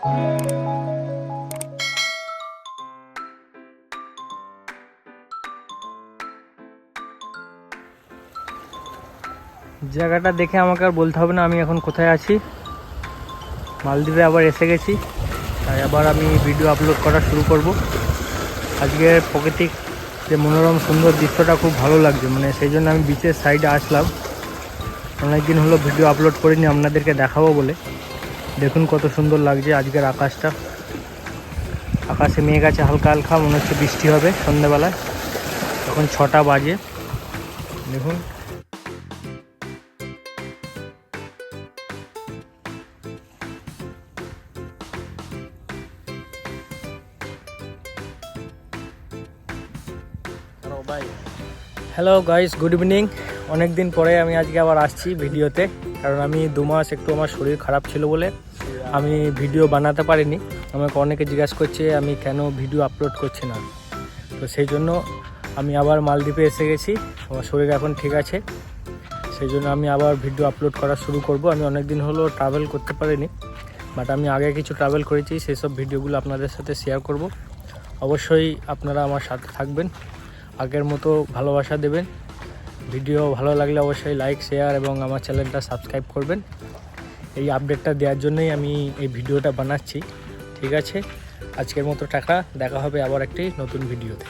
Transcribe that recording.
জায়গাটা দেখে আমাকে আর বলতে হবে না, আমি এখন কোথায় আছি। মালদ্বীপে আবার এসে গেছি, তাই আবার আমি ভিডিও আপলোড করা শুরু করব। আজকে প্রাকৃতিক যে মনোরম সুন্দর দৃশ্যটা খুব ভালো লাগছে মানে সেই জন্য আমি বিচের সাইডে আসলাম। অনেক দিন হলো ভিডিও আপলোড করিনি, আপনাদেরকে দেখাবো বলে। দেখুন কত সুন্দর লাগছে আজকের আকাশটা। আকাশে মেঘ আছে, হালকা হালকা, মনে হচ্ছে বৃষ্টি হবে সন্ধ্যেবেলায়। এখন ছটা বাজে। দেখুন। হ্যালো গাইস গুড ইভিনিং অনেক দিন পরে আমি আজকে আবার আসছি ভিডিওতে, কারণ আমি দু মাস একটু আমার শরীর খারাপ ছিল বলে আমি ভিডিও বানাতে পারিনি। আমাকে অনেকে জিজ্ঞাসা করছে, আমি কেন ভিডিও আপলোড করছি না? তো সেই জন্য আমি আবার মালদ্বীপে এসে গেছি। আমার শরীর এখন ঠিক আছে। সেই জন্য আমি আবার ভিডিও আপলোড করা শুরু করব। আমি অনেক দিন হলো ট্রাভেল করতে পারিনি বাট আমি আগে কিছু ট্রাভেল করেছি। সেই সব ভিডিওগুলো আপনাদের সাথে শেয়ার করব। অবশ্যই আপনারা আমার সাথে থাকবেন। আগের মতো ভালোবাসা দেবেন। ভিডিও ভালো লাগলে অবশ্যই লাইক শেয়ার এবং আমার চ্যানেলটা সাবস্ক্রাইব করবেন। এই আপডেটটা দেওয়ার জন্যই আমি এই ভিডিওটা বানাচ্ছি। ঠিক আছে? আজকের মতো টাকা দেখা হবে আবার একটি নতুন ভিডিওতে।